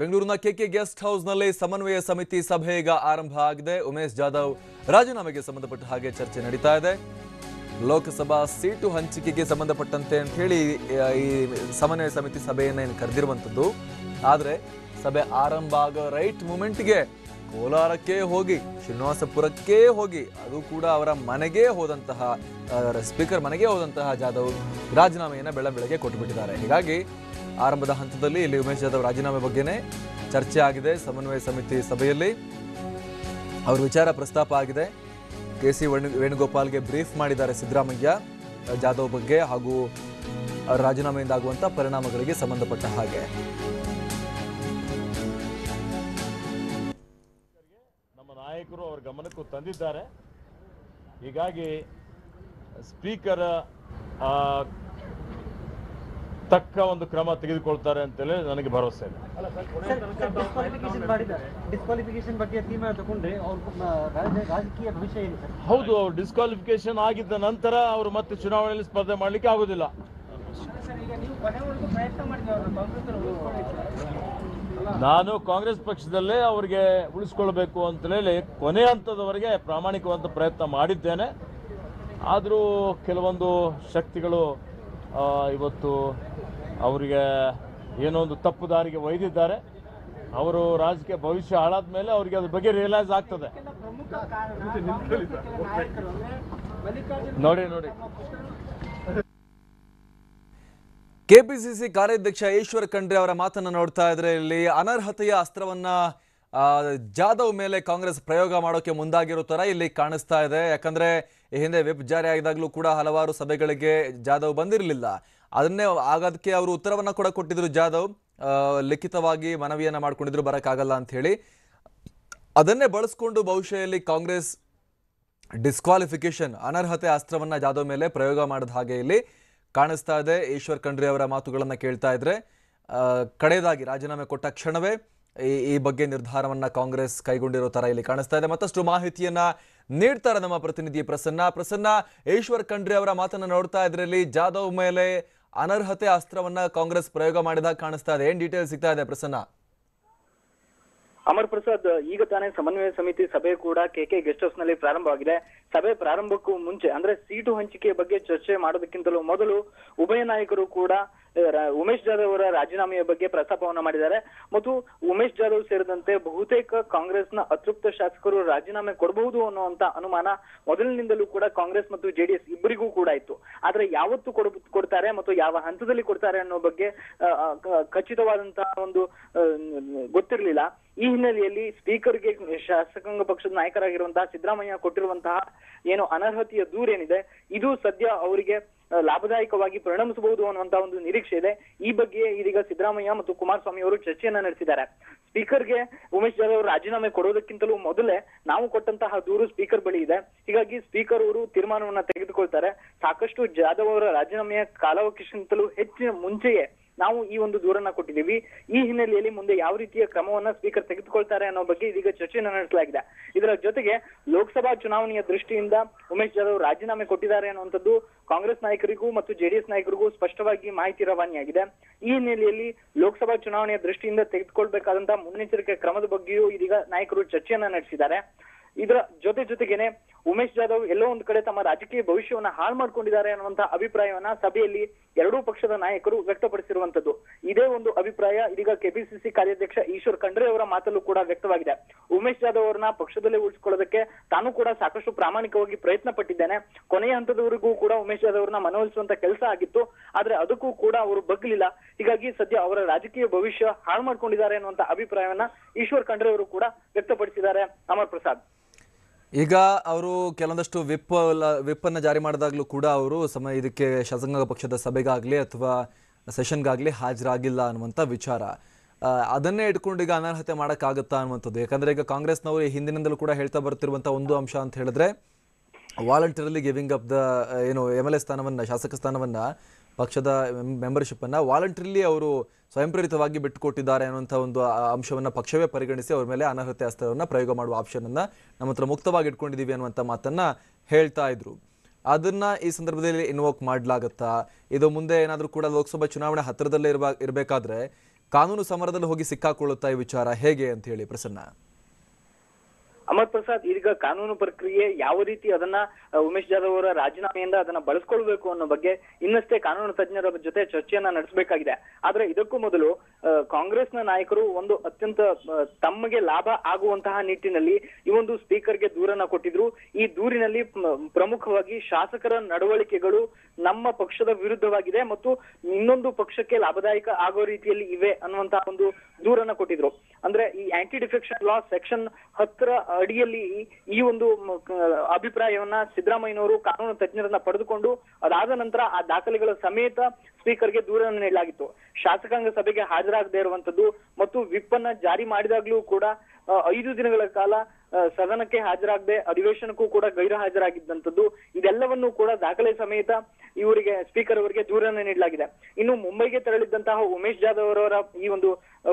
ಬೆಂಗಳೂರಿನ K K guest ಹೌಸ್ನಲ್ಲಿ ಸಮನ್ವಯ ಸಮಿತಿ ಸಭೆ ಈಗ ಆರಂಭ ಆಗಿದೆ. ಉಮೇಶ್ ಜಾಧವ್ ರಾಜೀನಾಮೆಗೆ ಸಂಬಂಧಪಟ್ಟ ಹಾಗೆ ಚರ್ಚೆ ನಡೀತಾ ಇದೆ. ಲೋಕಸಭಾ ಸೀಟು ಹಂಚಿಕೆಗೆ ಸಂಬಂಧಪಟ್ಟಂತೆ ಅಂತ ಹೇಳಿ, ಈ ಸಮನ್ವಯ ಸಮಿತಿ ಸಭೆಯನ್ನ ಏನು ಕರೆದಿರುವಂಥದ್ದು. ಆದರೆ ಸಭೆ ಆರಂಭ ಆಗೋ ರೈಟ್ ಮೂಮೆಂಟ್ಗೆ ಕೋಲಾರಕ್ಕೆ ಹೋಗಿ, ಶ್ರೀನಿವಾಸಪುರಕ್ಕೆ ಹೋಗಿ, ಅದು ಕೂಡ ಅವರ ಮನೆಗೆ ಹೋದಂತಹ ಸ್ಪೀಕರ್ ಮನೆಗೆ ಹೋದಂತಹ ಜಾಧವ್ ರಾಜೀನಾಮೆಯನ್ನು ಬೆಳ ಬೆಳಗ್ಗೆ ಕೊಟ್ಟುಬಿಟ್ಟಿದ್ದಾರೆ. ಹೀಗಾಗಿ ಆರಂಭದ ಹಂತದಲ್ಲಿ ಇಲ್ಲಿ ಉಮೇಶ್ ಜಾಧವ್ ರಾಜೀನಾಮೆ ಬಗ್ಗೆನೇ ಚರ್ಚೆ ಆಗಿದೆ ಸಮನ್ವಯ ಸಮಿತಿ ಸಭೆಯಲ್ಲಿ. ಅವ್ರ ವಿಚಾರ ಪ್ರಸ್ತಾಪ ಆಗಿದೆ. ಕೆ ಸಿ ವೇಣು, ವೇಣುಗೋಪಾಲ್ಗೆ ಬ್ರೀಫ್ ಮಾಡಿದ್ದಾರೆ ಸಿದ್ದರಾಮಯ್ಯ, ಜಾಧವ್ ಬಗ್ಗೆ ಹಾಗೂ ರಾಜೀನಾಮೆಯಿಂದ ಆಗುವಂಥ ಪರಿಣಾಮಗಳಿಗೆ ಸಂಬಂಧಪಟ್ಟ ಹಾಗೆ. ನಮ್ಮ ನಾಯಕರು ಅವರ ಗಮನಕ್ಕೂ ತಂದಿದ್ದಾರೆ. ಹೀಗಾಗಿ ಸ್ಪೀಕರ್ ತಕ್ಕ ಒಂದು ಕ್ರಮ ತೆಗೆದುಕೊಳ್ತಾರೆ ಅಂತೇಳಿ ನನಗೆ ಭರವಸೆ ಇದೆ. ಹೌದು ಅವ್ರು ಡಿಸ್ಕ್ವಾಲಿಫಿಕೇಶನ್ ಆಗಿದ್ದ ನಂತರ ಅವರು ಮತ್ತೆ ಚುನಾವಣೆಯಲ್ಲಿ ಸ್ಪರ್ಧೆ ಮಾಡಲಿಕ್ಕೆ ಆಗೋದಿಲ್ಲ. ನಾನು ಕಾಂಗ್ರೆಸ್ ಪಕ್ಷದಲ್ಲೇ ಅವರಿಗೆ ಉಳಿಸ್ಕೊಳ್ಬೇಕು ಅಂತ ಹೇಳಿ ಕೊನೆ ಹಂತದವರೆಗೆ ಪ್ರಾಮಾಣಿಕವಾದ ಪ್ರಯತ್ನ ಮಾಡಿದ್ದೇನೆ. ಆದರೂ ಕೆಲವೊಂದು ಶಕ್ತಿಗಳು ಆ, ಇವತ್ತು ಅವರಿಗೆ ಏನೋ ಒಂದು ತಪ್ಪು ದಾರಿಗೆ ಒಯ್ದಿದ್ದಾರೆ. ಅವರು ರಾಜಕೀಯ ಭವಿಷ್ಯ ಹಾಳಾದ ಮೇಲೆ ಅವರಿಗೆ ಅದ್ರ ಬಗ್ಗೆ ರಿಯಲೈಸ್ ಆಗ್ತದೆ. ನೋಡಿ ನೋಡಿ. ಕೆಪಿಸಿಸಿ ಕಾರ್ಯಾಧ್ಯಕ್ಷ ಈಶ್ವರ್ ಖಂಡ್ರೆ ಅವರ ಮಾತನ್ನ ನೋಡ್ತಾ ಇದ್ರೆ ಇಲ್ಲಿ ಅನರ್ಹತೆಯ ಅಸ್ತ್ರವನ್ನ ಜಾಧವ್ ಮೇಲೆ ಕಾಂಗ್ರೆಸ್ ಪ್ರಯೋಗ ಮಾಡೋಕೆ ಮುಂದಾಗಿರೋ ತರ ಇಲ್ಲಿ ಕಾಣಿಸ್ತಾ ಇದೆ. ಯಾಕಂದ್ರೆ ಈ ಹಿಂದೆ ವಿಪ್ ಜಾರಿ ಆಗಿದಾಗಲೂ ಕೂಡ ಹಲವಾರು ಸಭೆಗಳಿಗೆ ಜಾಧವ್ ಬಂದಿರಲಿಲ್ಲ. ಅದನ್ನೇ ಆಗೋದಕ್ಕೆ ಅವರು ಉತ್ತರವನ್ನು ಕೂಡ ಕೊಟ್ಟಿದ್ರು ಜಾಧವ್. ಲಿಖಿತವಾಗಿ ಮನವಿಯನ್ನು ಮಾಡ್ಕೊಂಡಿದ್ರು, ಬರೋಕ್ಕಾಗಲ್ಲ ಅಂತ ಹೇಳಿ. ಅದನ್ನೇ ಬಳಸ್ಕೊಂಡು ಭವಿಷ್ಯದಲ್ಲಿ ಕಾಂಗ್ರೆಸ್ ಡಿಸ್ಕ್ವಾಲಿಫಿಕೇಶನ್ ಅನರ್ಹತೆ ಅಸ್ತ್ರವನ್ನು ಜಾಧವ್ ಮೇಲೆ ಪ್ರಯೋಗ ಮಾಡಿದ ಹಾಗೆ ಇಲ್ಲಿ ಕಾಣಿಸ್ತಾ ಇದೆ. ಈಶ್ವರ್ ಖಂಡ್ರಿ ಅವರ ಮಾತುಗಳನ್ನು ಕೇಳ್ತಾ ಇದ್ರೆ ಕಡೆಯದಾಗಿ ರಾಜೀನಾಮೆ ಕೊಟ್ಟ ಕ್ಷಣವೇ ಈ ಈ ಬಗ್ಗೆ ನಿರ್ಧಾರವನ್ನ ಕಾಂಗ್ರೆಸ್ ಕೈಗೊಂಡಿರೋ ತರ ಇಲ್ಲಿ ಕಾಣಿಸ್ತಾ ಇದೆ. ಮತ್ತಷ್ಟು ಮಾಹಿತಿಯನ್ನ ನೀಡ್ತಾರೆ ನಮ್ಮ ಪ್ರತಿನಿಧಿ ಪ್ರಸನ್ನ. ಪ್ರಸನ್ನ, ಈಶ್ವರ್ ಖಂಡ್ರಿ ಅವರ ಮಾತನ್ನ ನೋಡ್ತಾ ಇದ್ರಲ್ಲಿ ಜಾಧವ್ ಮೇಲೆ ಅನರ್ಹತೆ ಅಸ್ತ್ರವನ್ನ ಕಾಂಗ್ರೆಸ್ ಪ್ರಯೋಗ ಮಾಡಿದಾಗ ಕಾಣಿಸ್ತಾ ಇದೆ. ಏನ್ ಡೀಟೇಲ್ ಸಿಗ್ತಾ ಇದೆ ಪ್ರಸನ್ನ? ಅಮರ್ ಪ್ರಸಾದ್, ಈಗ ತಾನೇ ಸಮನ್ವಯ ಸಮಿತಿ ಸಭೆ ಕೂಡ ಕೆಕೆ ಗೆಸ್ಟ್ ಹೌಸ್ನಲ್ಲಿ ಪ್ರಾರಂಭವಾಗಿದೆ ಸಭೆ ಪ್ರಾರಂಭಕ್ಕೂ ಮುಂಚೆ, ಅಂದ್ರೆ ಸೀಟು ಹಂಚಿಕೆ ಬಗ್ಗೆ ಚರ್ಚೆ ಮಾಡೋದಕ್ಕಿಂತಲೂ ಮೊದಲು ಉಭಯ ನಾಯಕರು ಕೂಡ ಉಮೇಶ್ ಜಾಧವ್ ಅವರ ರಾಜೀನಾಮೆಯ ಬಗ್ಗೆ ಪ್ರಸ್ತಾಪವನ್ನ ಮಾಡಿದ್ದಾರೆ. ಮತ್ತು ಉಮೇಶ್ ಜಾಧವ್ ಸೇರಿದಂತೆ ಬಹುತೇಕ ಕಾಂಗ್ರೆಸ್ನ ಅತೃಪ್ತ ಶಾಸಕರು ರಾಜೀನಾಮೆ ಕೊಡಬಹುದು ಅನ್ನುವಂತ ಅನುಮಾನ ಮೊದಲಿನಿಂದಲೂ ಕೂಡ ಕಾಂಗ್ರೆಸ್ ಮತ್ತು ಜೆಡಿಎಸ್ ಇಬ್ಬರಿಗೂ ಕೂಡ ಇತ್ತು. ಆದ್ರೆ ಯಾವತ್ತು ಕೊಡ ಕೊಡ್ತಾರೆ ಮತ್ತು ಯಾವ ಹಂತದಲ್ಲಿ ಕೊಡ್ತಾರೆ ಅನ್ನೋ ಬಗ್ಗೆ ಖಚಿತವಾದಂತಹ ಒಂದು ಗೊತ್ತಿರಲಿಲ್ಲ. ಈ ಹಿನ್ನೆಲೆಯಲ್ಲಿ ಸ್ಪೀಕರ್ಗೆ ಶಾಸಕಾಂಗ ಪಕ್ಷದ ನಾಯಕರಾಗಿರುವಂತಹ ಸಿದ್ದರಾಮಯ್ಯ ಕೊಟ್ಟಿರುವಂತಹ ಏನು ಅನರ್ಹತೆಯ ದೂರೇನಿದೆ, ಇದು ಸದ್ಯ ಅವರಿಗೆ ಲಾಭದಾಯಕವಾಗಿ ಪರಿಣಮಿಸಬಹುದು ಅನ್ನುವಂತ ಒಂದು ನಿರೀಕ್ಷೆ ಇದೆ. ಈ ಬಗ್ಗೆ ಇದೀಗ ಸಿದ್ದರಾಮಯ್ಯ ಮತ್ತು ಕುಮಾರಸ್ವಾಮಿ ಅವರು ಚರ್ಚೆಯನ್ನ ನಡೆಸಿದ್ದಾರೆ. ಸ್ಪೀಕರ್ಗೆ ಉಮೇಶ್ ಜಾಧವ್ ಅವರು ರಾಜೀನಾಮೆ ಕೊಡೋದಕ್ಕಿಂತಲೂ ಮೊದಲೇ ನಾವು ಕೊಟ್ಟಂತಹ ದೂರು ಸ್ಪೀಕರ್ ಬಳಿ ಇದೆ. ಹೀಗಾಗಿ ಸ್ಪೀಕರ್ ಅವರು ತೀರ್ಮಾನವನ್ನ ತೆಗೆದುಕೊಳ್ತಾರೆ. ಸಾಕಷ್ಟು ಜಾಧವ್ ಅವರ ರಾಜೀನಾಮೆಯ ಕಾಲಾವಕಾಶಕ್ಕಿಂತಲೂ ಹೆಚ್ಚಿನ ಮುಂಚೆಯೇ ನಾವು ಈ ಒಂದು ದೂರನ್ನ ಕೊಟ್ಟಿದ್ದೀವಿ. ಈ ಹಿನ್ನೆಲೆಯಲ್ಲಿ ಮುಂದೆ ಯಾವ ರೀತಿಯ ಕ್ರಮವನ್ನ ಸ್ಪೀಕರ್ ತೆಗೆದುಕೊಳ್ತಾರೆ ಅನ್ನೋ ಬಗ್ಗೆ ಇದೀಗ ಚರ್ಚೆಯನ್ನು ನಡೆಸಲಾಗಿದೆ. ಇದರ ಜೊತೆಗೆ ಲೋಕಸಭಾ ಚುನಾವಣೆಯ ದೃಷ್ಟಿಯಿಂದ ಉಮೇಶ್ ಜಾಧವ್ ರಾಜೀನಾಮೆ ಕೊಟ್ಟಿದ್ದಾರೆ ಅನ್ನುವಂಥದ್ದು ಕಾಂಗ್ರೆಸ್ ನಾಯಕರಿಗೂ ಮತ್ತು ಜೆಡಿಎಸ್ ನಾಯಕರಿಗೂ ಸ್ಪಷ್ಟವಾಗಿ ಮಾಹಿತಿ ರವಾನೆಯಾಗಿದೆ. ಈ ಹಿನ್ನೆಲೆಯಲ್ಲಿ ಲೋಕಸಭಾ ಚುನಾವಣೆಯ ದೃಷ್ಟಿಯಿಂದ ತೆಗೆದುಕೊಳ್ಬೇಕಾದಂತಹ ಮುನ್ನೆಚ್ಚರಿಕೆ ಕ್ರಮದ ಬಗ್ಗೆಯೂ ಇದೀಗ ನಾಯಕರು ಚರ್ಚೆಯನ್ನ ನಡೆಸಿದ್ದಾರೆ. ಇದರ ಜೊತೆ ಜೊತೆಗೇನೆ ಉಮೇಶ್ ಜಾಧವ್ ಎಲ್ಲೋ ಒಂದು ಕಡೆ ತಮ್ಮ ರಾಜಕೀಯ ಭವಿಷ್ಯವನ್ನ ಹಾಳು ಮಾಡ್ಕೊಂಡಿದ್ದಾರೆ ಅನ್ನುವಂತಹ ಅಭಿಪ್ರಾಯವನ್ನ ಸಭೆಯಲ್ಲಿ ಎರಡೂ ಪಕ್ಷದ ನಾಯಕರು ವ್ಯಕ್ತಪಡಿಸಿರುವಂತದ್ದು ಇದೇ ಒಂದು ಅಭಿಪ್ರಾಯ ಇದೀಗ ಕೆಪಿಸಿಸಿ ಕಾರ್ಯಾಧ್ಯಕ್ಷ ಈಶ್ವರ್ ಖಂಡ್ರೆ ಅವರ ಮಾತಲ್ಲೂ ಕೂಡ ವ್ಯಕ್ತವಾಗಿದೆ. ಉಮೇಶ್ ಜಾಧವ್ ಅವರನ್ನ ಪಕ್ಷದಲ್ಲೇ ಉಳಿಸಿಕೊಳ್ಳೋದಕ್ಕೆ ತಾನು ಕೂಡ ಸಾಕಷ್ಟು ಪ್ರಾಮಾಣಿಕವಾಗಿ ಪ್ರಯತ್ನ ಪಟ್ಟಿದ್ದೇನೆ ಕೊನೆಯ ಹಂತದವರೆಗೂ ಕೂಡ ಉಮೇಶ್ ಜಾಧವ್ ಅವರನ್ನ ಮನವೊಲಿಸುವಂತ ಕೆಲಸ ಆಗಿತ್ತು. ಆದ್ರೆ ಅದಕ್ಕೂ ಕೂಡ ಅವರು ಬಗ್ಲಿಲ್ಲ. ಹೀಗಾಗಿ ಸದ್ಯ ಅವರ ರಾಜಕೀಯ ಭವಿಷ್ಯ ಹಾಳು ಮಾಡ್ಕೊಂಡಿದ್ದಾರೆ ಅನ್ನುವಂತ ಅಭಿಪ್ರಾಯವನ್ನ ಈಶ್ವರ್ ಖಂಡ್ರೆ ಅವರು ಕೂಡ ವ್ಯಕ್ತಪಡಿಸಿದ್ದಾರೆ. ಅಮರ್ ಪ್ರಸಾದ್. ಈಗ ಅವರು ಕೆಲವೊಂದಷ್ಟು ವಿಪ್ ವಿಪ್ ಅನ್ನ ಜಾರಿ ಮಾಡಿದಾಗಲೂ ಕೂಡ ಅವರು ಸಮ, ಇದಕ್ಕೆ ಶಾಸಕಾಂಗ ಪಕ್ಷದ ಸಭೆಗಾಗಲಿ ಅಥವಾ ಸೆಷನ್ಗಾಗಲಿ ಹಾಜರಾಗಿಲ್ಲ ಅನ್ನುವಂಥ ವಿಚಾರ. ಅದನ್ನೇ ಇಟ್ಕೊಂಡು ಈಗ ಅನರ್ಹತೆ ಮಾಡೋಕ್ಕಾಗುತ್ತಾ ಅನ್ನುವಂಥದ್ದು. ಯಾಕಂದರೆ ಈಗ ಕಾಂಗ್ರೆಸ್ನವರು ಹಿಂದಿನಿಂದಲೂ ಕೂಡ ಹೇಳ್ತಾ ಬರ್ತಿರುವಂಥ ಒಂದು ಅಂಶ ಅಂತ ಹೇಳಿದ್ರೆ, ವಾಲಂಟಿಯರ್ಲಿ ಗಿವಿಂಗ್ ಅಪ್ ದ ಏನು ಎಂ ಎಲ್ ಎ ಸ್ಥಾನವನ್ನು, ಶಾಸಕ ಸ್ಥಾನವನ್ನು ಪಕ್ಷದ ಮೆಂಬರ್ಶಿಪ್ಪನ್ನು ವಾಲಂಟ್ರಿಲಿ ಅವರು ಸ್ವಯಂಪ್ರೇರಿತವಾಗಿ ಬಿಟ್ಟುಕೊಟ್ಟಿದ್ದಾರೆ ಅನ್ನುವಂಥ ಒಂದು ಅಂಶವನ್ನು ಪಕ್ಷವೇ ಪರಿಗಣಿಸಿ ಅವ್ರ ಮೇಲೆ ಅನರ್ಹತೆ ಅಸ್ತ್ರವನ್ನು ಪ್ರಯೋಗ ಮಾಡುವ ಆಪ್ಷನನ್ನು ನಮ್ಮ ಹತ್ರ ಮುಕ್ತವಾಗಿ ಇಟ್ಕೊಂಡಿದ್ದೀವಿ ಅನ್ನುವಂಥ ಮಾತನ್ನು ಹೇಳ್ತಾ ಇದ್ರು. ಅದನ್ನ ಈ ಸಂದರ್ಭದಲ್ಲಿ ಇನ್ವೋಕ್ ಮಾಡಲಾಗುತ್ತಾ? ಇದು ಮುಂದೆ ಏನಾದರೂ ಕೂಡ ಲೋಕಸಭಾ ಚುನಾವಣೆ ಹತ್ತಿರದಲ್ಲೇ ಇರಬಾ, ಇರಬೇಕಾದ್ರೆ ಕಾನೂನು ಸಮರದಲ್ಲಿ ಹೋಗಿ ಸಿಕ್ಕಾಕೊಳ್ಳುತ್ತಾ ಈ ವಿಚಾರ ಹೇಗೆ ಅಂತ ಹೇಳಿ ಪ್ರಸನ್ನ. ಅಮರ್ ಪ್ರಸಾದ್ ಈಗ ಕಾನೂನು ಪ್ರಕ್ರಿಯೆ ಯಾವ ರೀತಿ ಅದನ್ನ ಉಮೇಶ್ ಜಾಧವ್ ಅವರ ರಾಜೀನಾಮೆಯಿಂದ ಅದನ್ನ ಬಳಸ್ಕೊಳ್ಬೇಕು ಅನ್ನೋ ಬಗ್ಗೆ ಇನ್ನಷ್ಟೇ ಕಾನೂನು ತಜ್ಞರ ಜೊತೆ ಚರ್ಚೆಯನ್ನ ನಡೆಸಬೇಕಾಗಿದೆ. ಆದ್ರೆ ಇದಕ್ಕೂ ಮೊದಲು ಕಾಂಗ್ರೆಸ್ನ ನಾಯಕರು ಒಂದು ಅತ್ಯಂತ ತಮಗೆ ಲಾಭ ಆಗುವಂತಹ ನಿಟ್ಟಿನಲ್ಲಿ ಈ ಒಂದು ಸ್ಪೀಕರ್ಗೆ ದೂರನ್ನ ಕೊಟ್ಟಿದ್ರು. ಈ ದೂರಿನಲ್ಲಿ ಪ್ರಮುಖವಾಗಿ ಶಾಸಕರ ನಡವಳಿಕೆಗಳು ನಮ್ಮ ಪಕ್ಷದ ವಿರುದ್ಧವಾಗಿದೆ ಮತ್ತು ಇನ್ನೊಂದು ಪಕ್ಷಕ್ಕೆ ಲಾಭದಾಯಕ ಆಗೋ ರೀತಿಯಲ್ಲಿ ಇವೆ ಅನ್ನುವಂತಹ ಒಂದು ದೂರನ್ನ ಕೊಟ್ಟಿದ್ರು. ಅಂದ್ರೆ ಈ ಆಂಟಿ ಡಿಫೆಕ್ಷನ್ ಲಾ ಸೆಕ್ಷನ್ ಹತ್ತರ ಅಡಿಯಲ್ಲಿ ಈ ಒಂದು ಅಭಿಪ್ರಾಯವನ್ನ ಸಿದ್ದರಾಮಯ್ಯನವರು ಕಾನೂನು ತಜ್ಞರನ್ನ ಪಡೆದುಕೊಂಡು ಅದಾದ ನಂತರ ಆ ದಾಖಲೆಗಳ ಸಮೇತ ಸ್ಪೀಕರ್ಗೆ ದೂರನ್ನು ನೀಡಲಾಗಿತ್ತು. ಶಾಸಕಾಂಗ ಸಭೆಗೆ ಹಾಜರಾಗದೇ ಇರುವಂತದ್ದು ಮತ್ತು ವಿಪ್ ಅನ್ನ ಜಾರಿ ಮಾಡಿದಾಗ್ಲೂ ಕೂಡ ಐದು ದಿನಗಳ ಕಾಲ ಸದನಕ್ಕೆ ಹಾಜರಾಗದೆ ಅಧಿವೇಶನಕ್ಕೂ ಕೂಡ ಗೈರು ಹಾಜರಾಗಿದ್ದಂಥದ್ದು ಇದೆಲ್ಲವನ್ನೂ ಕೂಡ ದಾಖಲೆ ಸಮೇತ ಇವರಿಗೆ, ಸ್ಪೀಕರ್ ಅವರಿಗೆ ದೂರನ್ನ ನೀಡಲಾಗಿದೆ. ಇನ್ನು ಮುಂಬೈಗೆ ತೆರಳಿದ್ದಂತಹ ಉಮೇಶ್ ಜಾಧವ್ ಅವರವರ ಈ ಒಂದು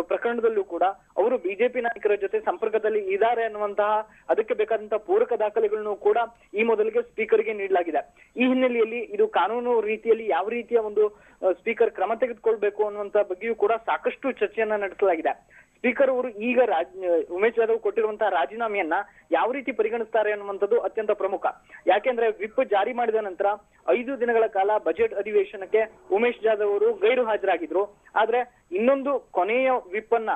ಪ್ರಕರಣದಲ್ಲೂ ಕೂಡ ಅವರು ಬಿಜೆಪಿ ನಾಯಕರ ಜೊತೆ ಸಂಪರ್ಕದಲ್ಲಿ ಇದ್ದಾರೆ ಅನ್ನುವಂತಹ, ಅದಕ್ಕೆ ಬೇಕಾದಂತಹ ಪೂರಕ ದಾಖಲೆಗಳನ್ನು ಕೂಡ ಈ ಮೊದಲಿಗೆ ಸ್ಪೀಕರ್ಗೆ ನೀಡಲಾಗಿದೆ. ಈ ಹಿನ್ನೆಲೆಯಲ್ಲಿ ಇದು ಕಾನೂನು ರೀತಿಯಲ್ಲಿ ಯಾವ ರೀತಿಯ ಒಂದು ಸ್ಪೀಕರ್ ಕ್ರಮ ತೆಗೆದುಕೊಳ್ಬೇಕು ಅನ್ನುವಂತ ಬಗ್ಗೆಯೂ ಕೂಡ ಸಾಕಷ್ಟು ಚರ್ಚೆಯನ್ನ ನಡೆಸಲಾಗಿದೆ. ಸ್ಪೀಕರ್ ಅವರು ಈಗ ರಾಜ್ ಉಮೇಶ್ ಯಾದವ್ ಕೊಟ್ಟಿರುವಂತಹ ರಾಜೀನಾಮೆಯನ್ನ ಯಾವ ರೀತಿ ಪರಿಗಣಿಸ್ತಾರೆ ಅನ್ನುವಂಥದ್ದು ಅತ್ಯಂತ ಪ್ರಮುಖ. ಯಾಕೆಂದ್ರೆ ವಿಪ್ ಜಾರಿ ಮಾಡಿದ ನಂತರ ಐದು ದಿನಗಳ ಕಾಲ ಬಜೆಟ್ ಅಧಿವೇಶನಕ್ಕೆ ಉಮೇಶ್ ಜಾಧವ್ ಅವರು ಗೈರು ಹಾಜರಾಗಿದ್ರು. ಆದ್ರೆ ಇನ್ನೊಂದು ಕೊನೆಯ ವಿಪ್ ಅನ್ನ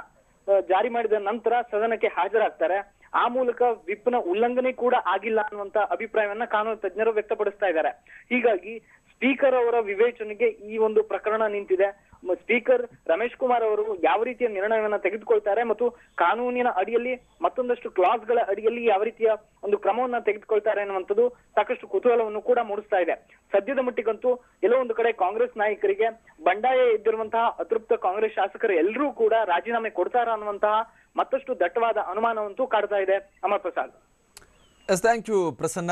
ಜಾರಿ ಮಾಡಿದ ನಂತರ ಸದನಕ್ಕೆ ಹಾಜರಾಗ್ತಾರೆ. ಆ ಮೂಲಕ ವಿಪ್ನ ಉಲ್ಲಂಘನೆ ಕೂಡ ಆಗಿಲ್ಲ ಅನ್ನುವಂತ ಅಭಿಪ್ರಾಯವನ್ನ ಕಾನೂನು ತಜ್ಞರು ವ್ಯಕ್ತಪಡಿಸ್ತಾ ಇದ್ದಾರೆ. ಹೀಗಾಗಿ ಸ್ಪೀಕರ್ ಅವರ ವಿವೇಚನೆಗೆ ಈ ಒಂದು ಪ್ರಕರಣ ನಿಂತಿದೆ. ಸ್ಪೀಕರ್ ರಮೇಶ್ ಕುಮಾರ್ ಅವರು ಯಾವ ರೀತಿಯ ನಿರ್ಣಯವನ್ನ ತೆಗೆದುಕೊಳ್ತಾರೆ ಮತ್ತು ಕಾನೂನಿನ ಅಡಿಯಲ್ಲಿ ಮತ್ತೊಂದಷ್ಟು ಕ್ಲಾಸ್ಗಳ ಅಡಿಯಲ್ಲಿ ಯಾವ ರೀತಿಯ ಒಂದು ಕ್ರಮವನ್ನ ತೆಗೆದುಕೊಳ್ತಾರೆ ಅನ್ನುವಂಥದ್ದು ಸಾಕಷ್ಟು ಕುತೂಹಲವನ್ನು ಕೂಡ ಮೂಡಿಸ್ತಾ ಇದೆ. ಸದ್ಯದ ಮಟ್ಟಿಗಂತೂ ಎಲ್ಲೋ ಒಂದು ಕಡೆ ಕಾಂಗ್ರೆಸ್ ನಾಯಕರಿಗೆ ಬಂಡಾಯ ಇದ್ದಿರುವಂತಹ ಅತೃಪ್ತ ಕಾಂಗ್ರೆಸ್ ಶಾಸಕರು ಎಲ್ಲರೂ ಕೂಡ ರಾಜೀನಾಮೆ ಕೊಡ್ತಾರ ಅನ್ನುವಂತಹ ಮತ್ತಷ್ಟು ದಟ್ಟವಾದ ಅನುಮಾನವಂತೂ ಕಾಡ್ತಾ ಇದೆ Amar Prasad. Yes thank you Prasanna.